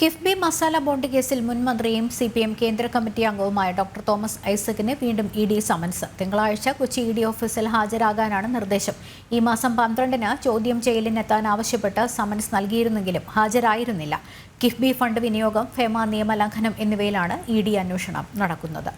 KIIFB masala bond കേസിൽ മുൻ മന്ത്രിയും സി പി എം കേന്ദ്ര കമ്മിറ്റി അംഗവുമായ ഡോക്ടർ തോമസ് ഐസക്കിന് വീണ്ടും ഇ ഡി സമൻസ്. തിങ്കളാഴ്ച കൊച്ചി ഇ ഡി ഓഫീസിൽ ഹാജരാകാനാണ് നിർദ്ദേശം. ഈ മാസം പന്ത്രണ്ടിന് ചോദ്യം ചെയ്യലിനെത്താൻ ആവശ്യപ്പെട്ട് സമൻസ് നൽകിയിരുന്നെങ്കിലും ഹാജരായിരുന്നില്ല. കിഫ്ബി ഫണ്ട് വിനിയോഗം ഫേമ നിയമലംഘനം എന്നിവയിലാണ് ഇ ഡി അന്വേഷണം നടക്കുന്നത്.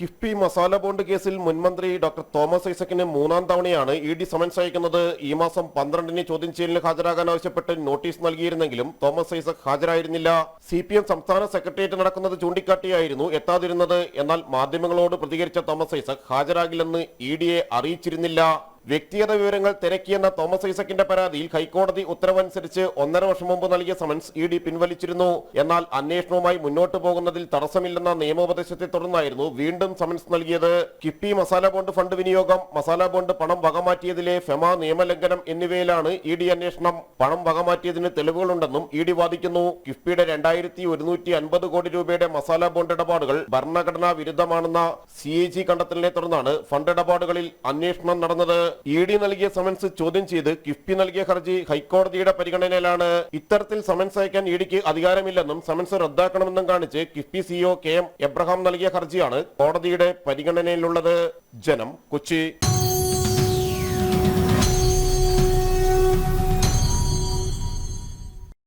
കിഫ്ബി മസാല ബോണ്ട് കേസിൽ മുൻമന്ത്രി ഡോക്ടർ തോമസ് ഐസക്കിന് മൂന്നാം തവണയാണ് ഇ ഡി സമൻസ് അയക്കുന്നത്. ഈ മാസം പന്ത്രണ്ടിന് ചോദ്യം ചെയ്യലിന് ഹാജരാകാൻ ആവശ്യപ്പെട്ട് നോട്ടീസ് നൽകിയിരുന്നെങ്കിലും തോമസ് ഐസക് ഹാജരായിരുന്നില്ല. സി പി എം സംസ്ഥാന സെക്രട്ടേറിയറ്റ് നടക്കുന്നത് ചൂണ്ടിക്കാട്ടിയായിരുന്നു എത്താതിരുന്നത്. എന്നാൽ മാധ്യമങ്ങളോട് പ്രതികരിച്ച തോമസ് ഐസക് ഹാജരാകില്ലെന്ന് ഇ ഡിയെ അറിയിച്ചിരുന്നില്ല. വ്യക്തിഗത വിവരങ്ങൾ തിരക്കിയെന്ന തോമസ് ഐസക്കിന്റെ പരാതിയിൽ ഹൈക്കോടതി ഉത്തരവനുസരിച്ച് ഒന്നര വർഷം മുമ്പ് നൽകിയ സമൻസ് ഇ ഡി പിൻവലിച്ചിരുന്നു. എന്നാൽ അന്വേഷണവുമായി മുന്നോട്ടു പോകുന്നതിൽ തടസ്സമില്ലെന്ന നിയമോപദേശത്തെ തുടർന്നായിരുന്നു വീണ്ടും സമൻസ് നൽകിയത്. കിഫ്ബി മസാല ബോണ്ട് ഫണ്ട് വിനിയോഗം മസാല ബോണ്ട് പണം വകമാറ്റിയതിലെ ഫെമ നിയമലംഘനം എന്നിവയിലാണ് ഇ ഡി അന്വേഷണം. പണം വകമാറ്റിയതിന് തെളിവുകളുണ്ടെന്നും ഇ ഡി വാദിക്കുന്നു. കിഫ്ബിയുടെ രണ്ടായിരത്തി ഒരുന്നൂറ്റി അൻപത് കോടി രൂപയുടെ മസാല ബോണ്ട് ഇടപാടുകൾ ഭരണഘടനാ വിരുദ്ധമാണെന്ന സി എ ജി കണ്ടെത്തലിനെ തുടർന്നാണ് ഫണ്ട് ഇടപാടുകളിൽ അന്വേഷണം നടന്നത്. ഇ ഡി നൽകിയ സമൻസ് ചോദ്യം ചെയ്ത് കിഫ്ബി നൽകിയ ഹർജി ഹൈക്കോടതിയുടെ പരിഗണനയിലാണ്. ഇത്തരത്തിൽ സമൻസ് അയക്കാൻ ഇ ഡിക്ക് അധികാരമില്ലെന്നും സമൻസ് റദ്ദാക്കണമെന്നും കാണിച്ച് KIIFB CEO K M Abraham നൽകിയ ഹർജിയാണ് കോടതിയുടെ പരിഗണനയിലുള്ളത്. ജനം കൊച്ചി.